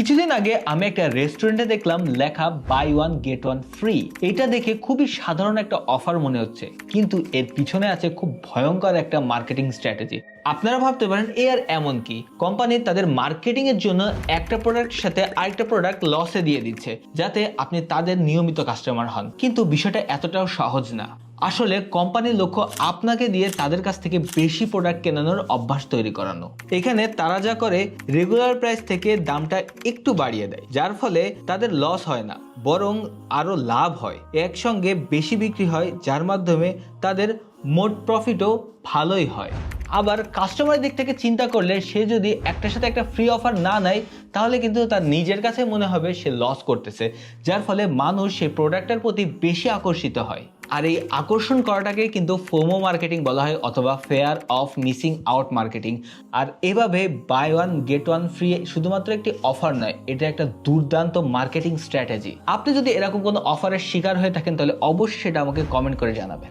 কিছুদিন আগে আমি একটা রেস্টুরেন্টে দেখলাম লেখা buy one get one free এটা দেখে খুবই সাধারণ একটা অফার মনে হচ্ছে। কিন্তু এর পিছনে আছে খুব ভয়ঙ্কর একটা মার্কেটিং স্ট্র্যাটেজি আপনারা ভাবতে পারেন, এ আর এমন কি? কোম্পানি তাদের মার্কেটিং এর জন্য একটা প্রোডাক্টের সাথে আরেকটা প্রোডাক্ট লসে দিয়ে দিচ্ছে, যাতে আপনি তাদের নিয়মিত কাস্টমার হন। কিন্তু বিষয়টা এতটাও সহজ না। আসলে কোম্পানির লক্ষ্য আপনাকে দিয়ে তাদের কাছ থেকে বেশি প্রোডাক্ট কেনানোর অভ্যাস তৈরি করানো। এখানে তারা যা করে রেগুলার প্রাইস থেকে দামটা একটু বাড়িয়ে দেয়, যার ফলে তাদের লস হয় না, বরং আরও লাভ হয়। একসঙ্গে বেশি বিক্রি হয়, যার মাধ্যমে তাদের মোট প্রফিটও ভালোই হয়। আবার কাস্টমারের দিক থেকে চিন্তা করলে সে যদি একটার সাথে একটা ফ্রি অফার না নেয়, তাহলে কিন্তু তার নিজের কাছে মনে হবে সে লস করতেছে, যার ফলে মানুষ সেই প্রোডাক্টের প্রতি বেশি আকর্ষিত হয়। আর এই আকর্ষণ করাটাকে কিন্তু ফোমো মার্কেটিং বলা হয় অথবা fear of missing out marketing আর এভাবে buy one get one free শুধুমাত্র একটি অফার নয়, এটা একটা দুর্দান্ত মার্কেটিং স্ট্র্যাটেজি আপনি যদি এরকম কোনো অফারের শিকার হয়ে থাকেন, তাহলে অবশ্যই সেটা আমাকে কমেন্ট করে জানাবেন।